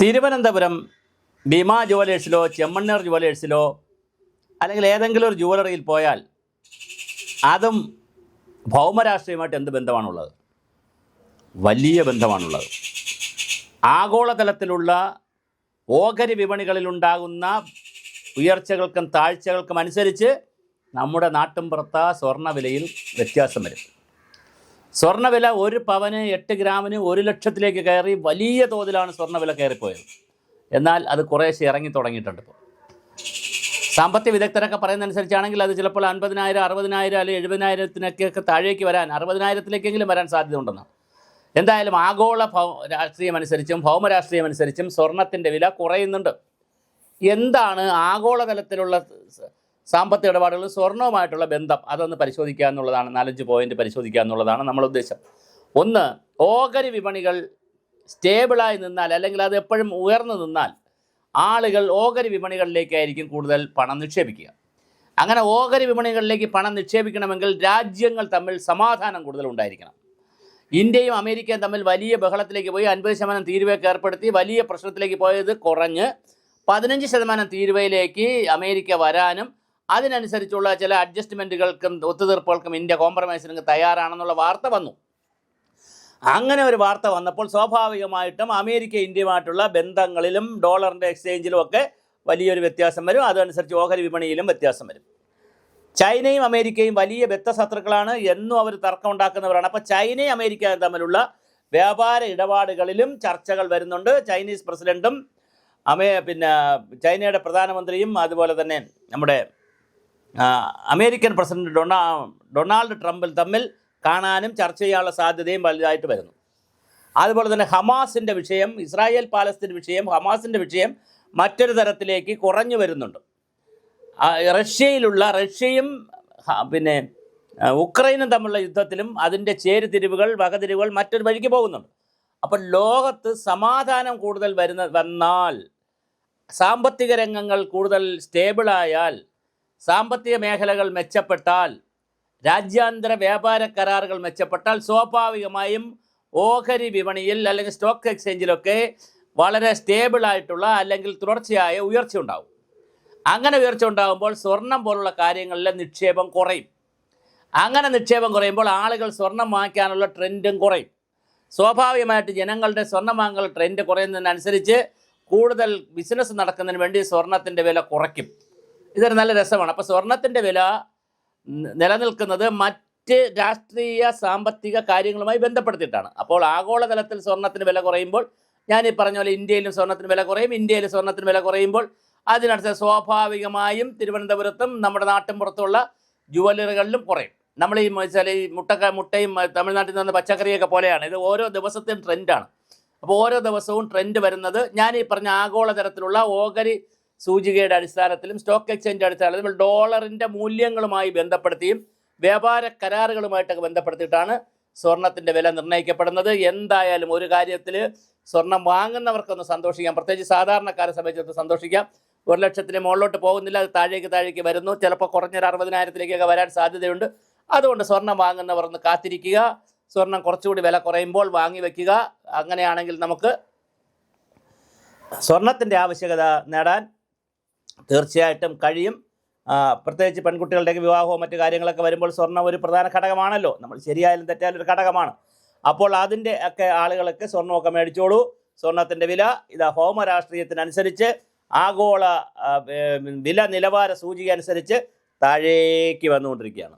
തിരുവനന്തപുരം ഭീമ ജുവലേഴ്സിലോ ചെമ്മണ്ണൂർ ജുവലേഴ്സിലോ അല്ലെങ്കിൽ ഏതെങ്കിലും ഒരു ജുവലറിയിൽ പോയാൽ അതും ഭൗമരാഷ്ട്രീയമായിട്ട് എന്ത് ബന്ധമാണുള്ളത്? വലിയ ബന്ധമാണുള്ളത്. ആഗോളതലത്തിലുള്ള ഓഹരി വിപണികളിലുണ്ടാകുന്ന ഉയർച്ചകൾക്കും താഴ്ചകൾക്കും അനുസരിച്ച് നമ്മുടെ നാട്ടിൻപുറത്ത സ്വർണവിലയിൽ വ്യത്യാസം വരും. സ്വർണവില ഒരു പവന് എട്ട് ഗ്രാമിന് ഒരു ലക്ഷത്തിലേക്ക് കയറി വലിയ തോതിലാണ് സ്വർണവില കയറിപ്പോയത്. എന്നാൽ അത് കുറേശ്ശെ ഇറങ്ങി തുടങ്ങിയിട്ടുണ്ട് ഇപ്പോൾ സാമ്പത്തിക വിദഗ്ധരൊക്കെ പറയുന്നതനുസരിച്ചാണെങ്കിൽ അത് ചിലപ്പോൾ അൻപതിനായിരം അറുപതിനായിരം അല്ലെങ്കിൽ എഴുപതിനായിരത്തിനൊക്കെ താഴേക്ക് വരാൻ അറുപതിനായിരത്തിലേക്കെങ്കിലും വരാൻ സാധ്യത ഉണ്ടെന്നാണ് എന്തായാലും ആഗോള ഭൗ രാഷ്ട്രീയം അനുസരിച്ചും ഭൗമരാഷ്ട്രീയം അനുസരിച്ചും സ്വർണത്തിന്റെ വില കുറയുന്നുണ്ട്. എന്താണ് ആഗോളതലത്തിലുള്ള സാമ്പത്തിക ഇടപാടുകൾ സ്വർണവുമായിട്ടുള്ള ബന്ധം അതൊന്ന് പരിശോധിക്കുക എന്നുള്ളതാണ് നാലഞ്ച് പോയിന്റ് പരിശോധിക്കുക എന്നുള്ളതാണ് നമ്മുടെ ഉദ്ദേശം. ഒന്ന് ഓഹരി വിപണികൾ സ്റ്റേബിളായി നിന്നാൽ അല്ലെങ്കിൽ അത് എപ്പോഴും ഉയർന്നു നിന്നാൽ ആളുകൾ ഓഹരി വിപണികളിലേക്കായിരിക്കും കൂടുതൽ പണം നിക്ഷേപിക്കുക. അങ്ങനെ ഓഹരി വിപണികളിലേക്ക് പണം നിക്ഷേപിക്കണമെങ്കിൽ രാജ്യങ്ങൾ തമ്മിൽ സമാധാനം കൂടുതൽ ഉണ്ടായിരിക്കണം. ഇന്ത്യയും അമേരിക്കയും തമ്മിൽ വലിയ ബഹളത്തിലേക്ക് പോയി അൻപത് ശതമാനം തീരുവയൊക്കെ ഏർപ്പെടുത്തി വലിയ പ്രശ്നത്തിലേക്ക് പോയത് കുറഞ്ഞ് പതിനഞ്ച് ശതമാനം തീരുവയിലേക്ക് അമേരിക്ക വരാനും അതിനനുസരിച്ചുള്ള ചില അഡ്ജസ്റ്റ്മെന്റുകൾക്കും ഒത്തുതീർപ്പുകൾക്കും ഇന്ത്യ കോംപ്രമൈസിനും തയ്യാറാണെന്നുള്ള വാർത്ത വന്നു. അങ്ങനെ ഒരു വാർത്ത വന്നപ്പോൾ സ്വാഭാവികമായിട്ടും അമേരിക്ക ഇന്ത്യയുമായിട്ടുള്ള ബന്ധങ്ങളിലും ഡോളറിന്റെ എക്സ്ചേഞ്ചിലും ഒക്കെ വലിയൊരു വ്യത്യാസം വരും. അതനുസരിച്ച് ഓഹരി വിപണിയിലും വ്യത്യാസം വരും. ചൈനയും അമേരിക്കയും വലിയ ബദ്ധശത്രുക്കളാണ് എന്നും അവർ തർക്കം ഉണ്ടാക്കുന്നവരാണ്. അപ്പോൾ ചൈനയും അമേരിക്കയും തമ്മിലുള്ള വ്യാപാര ഇടപാടുകളിലും ചർച്ചകൾ വരുന്നുണ്ട്. ചൈനീസ് പ്രസിഡന്റും അമേ പിന്നെ ചൈനയുടെ പ്രധാനമന്ത്രിയും അതുപോലെ തന്നെ നമ്മുടെ അമേരിക്കൻ പ്രസിഡന്റ് ഡൊണാ ഡൊണാൾഡ് ട്രംപിൽ തമ്മിൽ കാണാനും ചർച്ച ചെയ്യാനുള്ള സാധ്യതയും വലുതായിട്ട് വരുന്നു. അതുപോലെ തന്നെ ഹമാസിന്റെ വിഷയം ഇസ്രായേൽ പാലസ്തീൻ വിഷയം ഹമാസിന്റെ വിഷയം മറ്റൊരു തരത്തിലേക്ക് കുറഞ്ഞു വരുന്നുണ്ട്. റഷ്യയിലുള്ള റഷ്യയും പിന്നെ ഉക്രൈനും തമ്മിലുള്ള യുദ്ധത്തിലും അതിന്റെ ചേരുതിരിവുകൾ വകതിരിവുകൾ മറ്റൊരു വഴിക്ക് പോകുന്നുണ്ട്. അപ്പം ലോകത്ത് സമാധാനം കൂടുതൽ വരുന്ന വന്നാൽ സാമ്പത്തിക രംഗങ്ങൾ കൂടുതൽ സ്റ്റേബിളായാൽ സാമ്പത്തിക മേഖലകൾ മെച്ചപ്പെട്ടാൽ രാജ്യാന്തര വ്യാപാര കരാറുകൾ മെച്ചപ്പെട്ടാൽ സ്വാഭാവികമായും ഓഹരി വിപണിയിൽ അല്ലെങ്കിൽ സ്റ്റോക്ക് എക്സ്ചേഞ്ചിലൊക്കെ വളരെ സ്റ്റേബിളായിട്ടുള്ള അല്ലെങ്കിൽ തുടർച്ചയായ ഉയർച്ച ഉണ്ടാവും. അങ്ങനെ ഉയർച്ച ഉണ്ടാകുമ്പോൾ സ്വർണം പോലുള്ള കാര്യങ്ങളിലെ നിക്ഷേപം കുറയും. അങ്ങനെ നിക്ഷേപം കുറയുമ്പോൾ ആളുകൾ സ്വർണം വാങ്ങിക്കാനുള്ള ട്രെൻഡും കുറയും. സ്വാഭാവികമായിട്ട് ജനങ്ങളുടെ സ്വർണം വാങ്ങൽ ട്രെൻഡ് കുറയുന്നതിനനുസരിച്ച് കൂടുതൽ ബിസിനസ് നടക്കുന്നതിന് വേണ്ടി സ്വർണത്തിന്റെ വില കുറയ്ക്കും. ഇതൊരു നല്ല രസമാണ്. അപ്പോൾ സ്വർണത്തിന്റെ വില നിലനിൽക്കുന്നത് മറ്റ് രാഷ്ട്രീയ സാമ്പത്തിക കാര്യങ്ങളുമായി ബന്ധപ്പെടുത്തിയിട്ടാണ്. അപ്പോൾ ആഗോളതലത്തിൽ സ്വർണത്തിന് വില കുറയുമ്പോൾ ഞാൻ ഈ പറഞ്ഞ പോലെ ഇന്ത്യയിലും സ്വർണത്തിന് വില കുറയും ഇന്ത്യയിൽ സ്വർണത്തിന് വില കുറയുമ്പോൾ അതിനടുത്ത് സ്വാഭാവികമായും തിരുവനന്തപുരത്തും നമ്മുടെ നാട്ടിൻ പുറത്തുള്ള ജുവലറികളിലും കുറയും. നമ്മൾ ഈ വെച്ചാൽ ഈ മുട്ടക്ക മുട്ടയും തമിഴ്നാട്ടിൽ നിന്ന് പച്ചക്കറിയൊക്കെ പോലെയാണ്. ഇത് ഓരോ ദിവസത്തെയും ട്രെൻഡാണ്. അപ്പോൾ ഓരോ ദിവസവും ട്രെൻഡ് വരുന്നത് ഞാൻ ഈ പറഞ്ഞ ആഗോളതരത്തിലുള്ള ഓഹരി സൂചികയുടെ അടിസ്ഥാനത്തിലും സ്റ്റോക്ക് എക്സ്ചേഞ്ച് അടിസ്ഥാനത്തിലും ഡോളറിന്റെ മൂല്യങ്ങളുമായി ബന്ധപ്പെടുത്തിയും വ്യാപാര കരാറുകളുമായിട്ടൊക്കെ ബന്ധപ്പെടുത്തിയിട്ടാണ് സ്വർണത്തിന്റെ വില നിർണയിക്കപ്പെടുന്നത്. എന്തായാലും ഒരു കാര്യത്തിൽ സ്വർണം വാങ്ങുന്നവർക്കൊന്ന് സന്തോഷിക്കാം. പ്രത്യേകിച്ച് സാധാരണക്കാരെ സംബന്ധിച്ചിടത്ത് സന്തോഷിക്കാം. ഒരു ലക്ഷത്തിന് മുകളിലോട്ട് പോകുന്നില്ല അത് താഴേക്ക് താഴേക്ക് വരുന്നു. ചിലപ്പോൾ കുറഞ്ഞൊരു അറുപതിനായിരത്തിലേക്കൊക്കെ വരാൻ സാധ്യതയുണ്ട്. അതുകൊണ്ട് സ്വർണം വാങ്ങുന്നവർ ഒന്ന് കാത്തിരിക്കുക. സ്വർണം കുറച്ചുകൂടി വില കുറയുമ്പോൾ വാങ്ങി വയ്ക്കുക അങ്ങനെയാണെങ്കിൽ നമുക്ക് സ്വർണത്തിന്റെ ആവശ്യകത നേടാൻ തീർച്ചയായിട്ടും കഴിയും. പ്രത്യേകിച്ച് പെൺകുട്ടികളുടെയൊക്കെ വിവാഹവും മറ്റു കാര്യങ്ങളൊക്കെ വരുമ്പോൾ സ്വർണം ഒരു പ്രധാന ഘടകമാണല്ലോ. നമ്മൾ ശരിയായാലും തെറ്റായാലും ഒരു ഘടകമാണ്. അപ്പോൾ അതിന്റെ ഒക്കെ ആളുകളൊക്കെ സ്വർണമൊക്കെ മേടിച്ചോളൂ. സ്വർണത്തിന്റെ വില ഇതാ ഹോമ രാഷ്ട്രീയത്തിനനുസരിച്ച് ആഗോള വില നിലവാര സൂചിക അനുസരിച്ച് താഴേക്ക് വന്നുകൊണ്ടിരിക്കുകയാണ്.